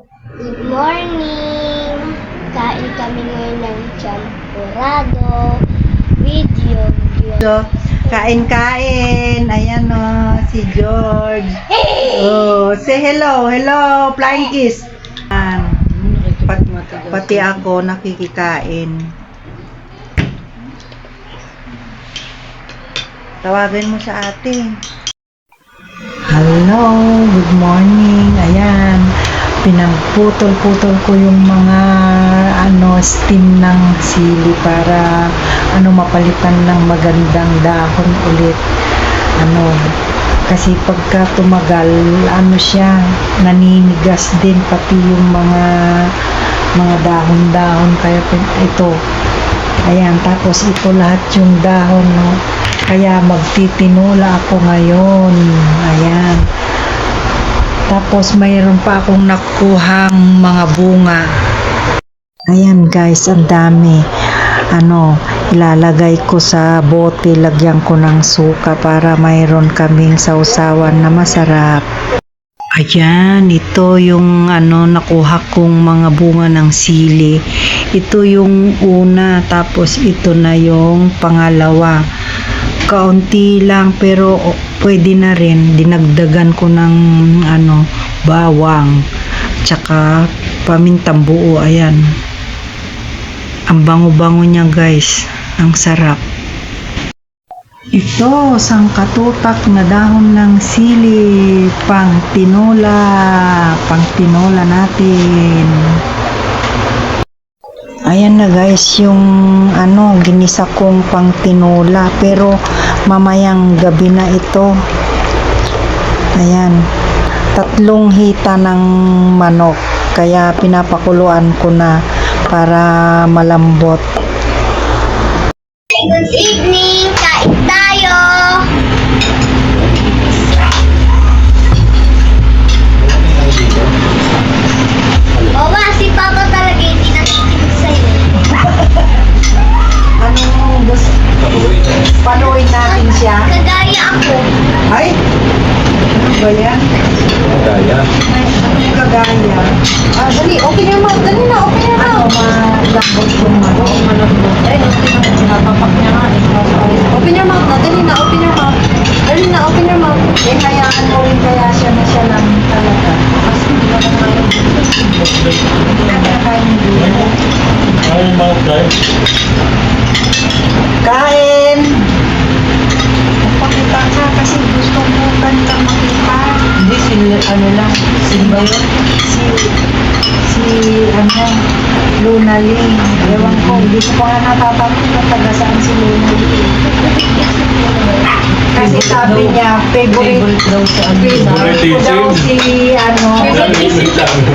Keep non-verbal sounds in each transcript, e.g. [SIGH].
Good morning! Kain kami ngayon ng champurado video. So, kain-kain. Ayan o, si George. Oh, say hello, hello, flying kiss. Pat, pati ako nakikikain. Tawagin mo sa ate. Hello, good morning. Ayan, pinagputol-putol ko yung mga ano stem ng sili para ano mapalitan ng magandang dahon ulit. Ano, kasi pagka tumagal, ano siya, naninigas din pati yung mga mga dahon-dahon. Kaya ito ayan tapos ito lahat yung dahon no? Kaya magtitinula ako ngayon. Ayan tapos mayroon pa akong nakuhang mga bunga ayan guys ang dami ano ilalagay ko sa bote lagyan ko ng suka para mayroon kaming sausawan na masarap Ayan, ito yung ano nakuha kong mga bunga ng sili. Ito yung una, tapos ito na yung pangalawa. Kaunti lang pero pwede na rin. Dinagdagan ko ng ano bawang, tsaka pamintang buo. Ayan. Ang bango-bango niya guys. Ang sarap. Ito, sangkatutak na dahon ng sili, pang tinola, pang tinola natin. Ayan na guys, yung ano, ginisa kong pang tinola, pero mamayang gabi na ito. Ayan, tatlong hita ng manok, kaya pinapakuluan ko na para malambot. Ba yan? Kaya. Kagaya. Ah, dali, okay na ma. Dali na, okay na Ano, malambot yung ano. Malambot. Ay, okay na. Sinapapak niya nga. Open your mouth na. Dali na, open your mouth. Dali na, open your mouth. Eh, hayaan mo rin kaya siya na siya lang talaga. Kasi hindi. Hindi na. Ay, mga guys. Kain! Magpakita ka kasi ano lang. Si ba yun? Si, si ano, Luna Ling. Ewan ko, hindi ko pa nga natatanong kung taga saan si Luna Ling. Kasi sabi niya, favorite, daw sa ano. favorite ko daw si ano. Favorite.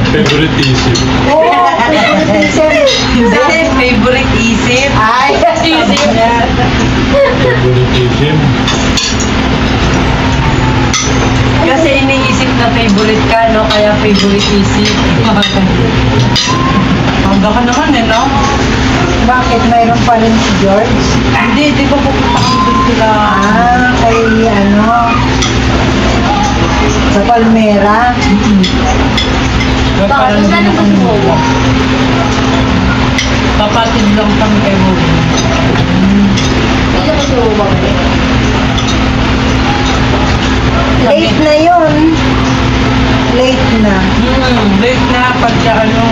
Favoritism. Oo, favoritism. Hindi, favorite favorite isip. Hangga ka naman eh, no? Bakit mayroon pa rin si George? Hindi, di ba pupunta kami sila? Ah, kay ano, sa Palmera. Bakit Bakit? Saan ba si Bobo? Kapatid lang kami kay Bobo. Hindi ba si Bobo? Late na yun. Late na. Hmm, late na pag siya ano.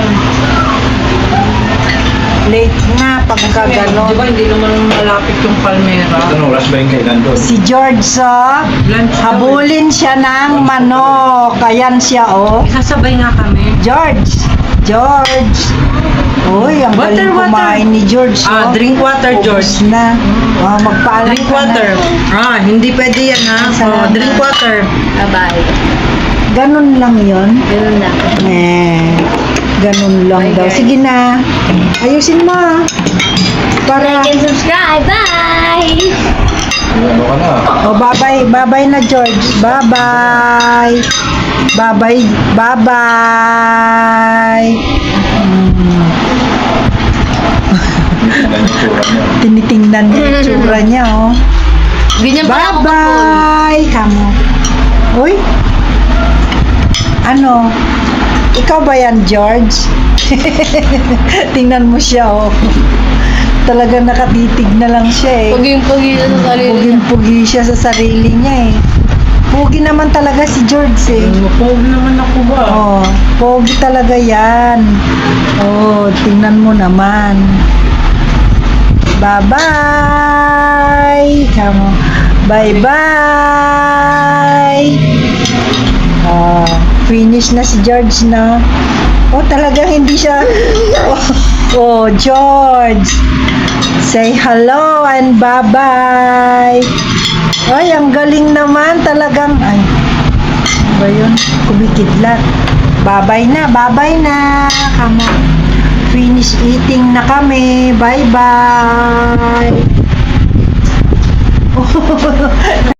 Late na pagka Di ba ganon. hindi naman malapit yung Palmera? Ito nung last ba yung kailan doon? Si George, oh, Lunch eh. habulin siya ng manok. Ayan siya, oh. Sasabay nga kami. George! George! Uy, ang Water, galing water. kumain ni George, Ah, oh. drink water, Ubus George. na. Oh, magpaalam Drink ka na. water. Ah, hindi pwede yan ha. Oh, Salamat. drink water. Bye-bye. Ganun lang yon. Ganun na. Eh, ganun lang Bye, daw. guys. Sige na. Ayusin mo. Para, Like and subscribe. Bye! Ano ka na? oh, bye-bye, bye-bye na George. Bye-bye. Bye-bye, bye-bye. Hmm, tinitingnan niya yung tsura niya, oh. Ganyan pala ako Bye-bye. Kamo. Uy. Ano? Ikaw ba yan, George? [LAUGHS] Tingnan mo siya, oh. Talaga nakatitig na lang siya, eh. Puging-pugi na sa sarili niya. Puging-pugi siya sa sarili niya, eh. Pugi naman talaga si George, eh. Pogi naman ako ba? Oh, pogi talaga yan. Oh, tingnan mo naman. Bye-bye. Bye-bye. Finish na si George na. Oh, talagang hindi siya. [LAUGHS] Oh, oh George. Say hello and bye-bye. Ay, ang galing naman talagang. Ay, ano ba yun? Kumikidlat. Babay na, babay na. Come on. Finish eating na kami. Bye-bye. [LAUGHS]